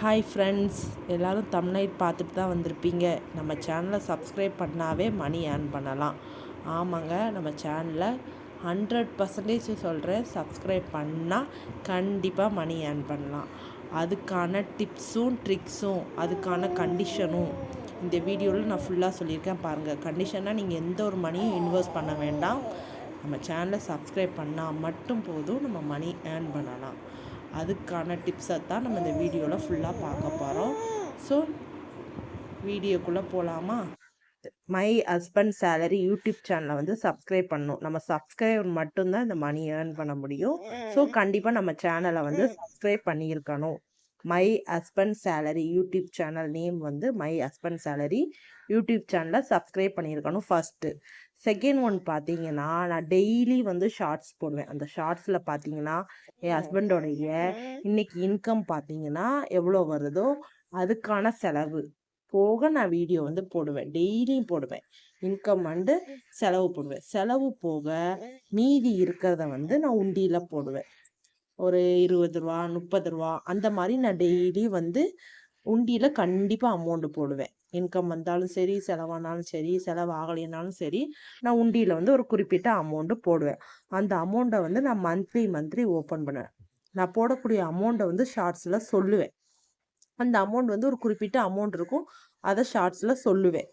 Hi friends எல்லோரும் தமிழ்நைட் பார்த்துட்டு தான் வந்திருப்பீங்க. நம்ம சேனலை சப்ஸ்கிரைப் பண்ணாவே மணி ஏர்ன் பண்ணலாம். ஆமாங்க நம்ம சேனலில் ஹண்ட்ரட் பர்சன்டேஜ் சொல்கிறேன் சப்ஸ்கிரைப் பண்ணால் கண்டிப்பாக மணி ஏர்ன் பண்ணலாம். அதுக்கான டிப்ஸும் ட்ரிக்ஸும் அதுக்கான கண்டிஷனும் இந்த வீடியோவில் நான் ஃபுல்லாக சொல்லியிருக்கேன் பாருங்கள் கண்டிஷனாக நீங்கள் எந்த ஒரு மணியும் இன்வெஸ்ட் பண்ண வேண்டாம். நம்ம சேனலை சப்ஸ்கிரைப் பண்ணால் மட்டும் போதும் நம்ம மணி ஏர்ன் பண்ணலாம். அதுக்கான டிப்ஸை தான் நம்ம இந்த வீடியோவில் ஃபுல்லாக பார்க்க போகிறோம் ஸோ வீடியோக்குள்ளே போகலாமா மை ஹஸ்பண்ட் சேலரி யூடியூப் சேனலை வந்து சப்ஸ்கிரைப் பண்ணணும். நம்ம சப்ஸ்கிரைபர் மட்டும்தான் இந்த மணி ஏர்ன் பண்ண முடியும். ஸோ கண்டிப்பாக நம்ம சேனலை வந்து சப்ஸ்கிரைப் பண்ணியிருக்கணும். My husband salary YouTube channel name வந்து மை ஹஸ்பண்ட் சேலரி யூடியூப் சேனலை சப்ஸ்கிரைப் பண்ணியிருக்கணும் ஃபஸ்ட்டு செகண்ட் ஒன் பார்த்தீங்கன்னா நான் டெய்லி வந்து ஷார்ட்ஸ் போடுவேன். அந்த ஷார்ட்ஸில் பார்த்தீங்கன்னா என் ஹஸ்பண்டோடைய இன்னைக்கு இன்கம் பார்த்தீங்கன்னா எவ்வளோ வருதோ அதுக்கான செலவு. போக நான் வீடியோ வந்து போடுவேன். டெய்லியும் போடுவேன். இன்கம் வந்து செலவு போடுவேன். செலவு போக மீதி இருக்கிறத வந்து நான் உண்டியில் போடுவேன். ஒரு இருபது ரூபா முப்பது ரூபா அந்த மாதிரி நான் டெய்லி வந்து உண்டியில் கண்டிப்பாக அமௌண்ட்டு போடுவேன். இன்கம் வந்தாலும் சரி செலவானாலும் சரி செலவாகலைனாலும் சரி நான் உண்டியில் வந்து ஒரு குறிப்பிட்ட அமௌண்ட்டு போடுவேன். அந்த அமௌண்ட்டை வந்து நான் மந்த்லி மந்த்லி ஓப்பன் பண்ணுவேன். நான் போடக்கூடிய அமௌண்ட்டை வந்து ஷார்ட்ஸில் சொல்லுவேன். அந்த அமௌண்ட் வந்து ஒரு குறிப்பிட்ட அமௌண்ட் இருக்கும். அதை ஷார்ட்ஸில் சொல்லுவேன்.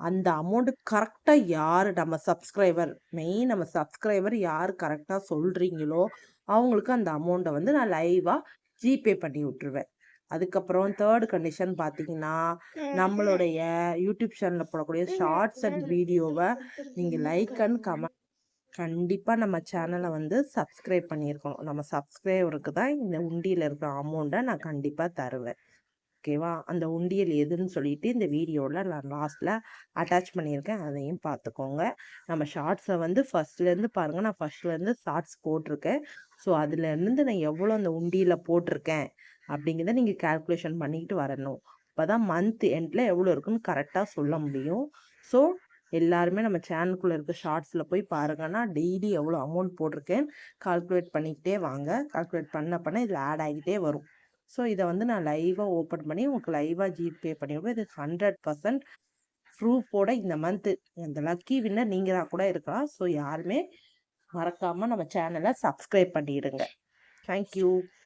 அந்த அமௌண்ட்டு கரெக்டாக யார் நம்ம சப்ஸ்கிரைபர் மெயின் நம்ம சப்ஸ்கிரைபர் யார் கரெக்டாக சொல்கிறீங்களோ அவங்களுக்கு அந்த அமௌண்ட்டை வந்து நான் லைவாக ஜிபே பண்ணி விட்டுருவேன். அதுக்கப்புறம் தேர்ட் கண்டிஷன் பார்த்தீங்கன்னா நம்மளுடைய யூடியூப் சேனலில் போடக்கூடிய ஷார்ட்ஸ் அண்ட் வீடியோவை நீங்கள் லைக் அண்ட் கமெண்ட் கண்டிப்பாக நம்ம சேனலை வந்து சப்ஸ்கிரைப் பண்ணியிருக்கணும். நம்ம சப்ஸ்கிரைபருக்கு தான் இந்த உண்டியில் இருக்கிற அமௌண்ட்டை நான் கண்டிப்பாக தருவேன். ஓகேவா? அந்த உண்டியல் எதுன்னு சொல்லிட்டு இந்த வீடியோவில் நான் லாஸ்ட்டில் அட்டாச் பண்ணியிருக்கேன். அதையும் பார்த்துக்கோங்க. நம்ம ஷார்ட்ஸை வந்து ஃபஸ்ட்லேருந்து பாருங்கள் நான் ஃபஸ்ட்லேருந்து ஷார்ட்ஸ் போட்டிருக்கேன். ஸோ அதுலேருந்து நான் எவ்வளோ அந்த உண்டியில் போட்டிருக்கேன் அப்படிங்கிறத நீங்கள் கேல்குலேஷன் பண்ணிக்கிட்டு வரணும். அப்போ தான் மந்த் எண்டில் எவ்வளோ இருக்குன்னு கரெக்டாக சொல்ல முடியும். ஸோ எல்லாருமே நம்ம சேனலுக்குள்ளே இருக்க ஷார்ட்ஸில் போய் பாருங்கன்னா டெய்லி எவ்வளோ அமௌண்ட் போட்டிருக்கேன் கால்குலேட் பண்ணிக்கிட்டே வாங்க. கால்குலேட் பண்ண பண்ண இதில் ஆட் ஆகிட்டே வரும். ஸோ இதை வந்து நான் லைவாக ஓப்பன் பண்ணி உங்களுக்கு லைவாக ஜிபே பண்ணிவிடுவேன் இது ஹண்ட்ரட் பர்சன்ட் ப்ரூஃபோட இந்த மந்த்து அந்த லக்கி வின்னர் நீங்கள் தான் கூட இருக்கலாம். ஸோ யாருமே மறக்காமல் நம்ம சேனலை சப்ஸ்கிரைப் பண்ணிடுங்க. தேங்க்யூ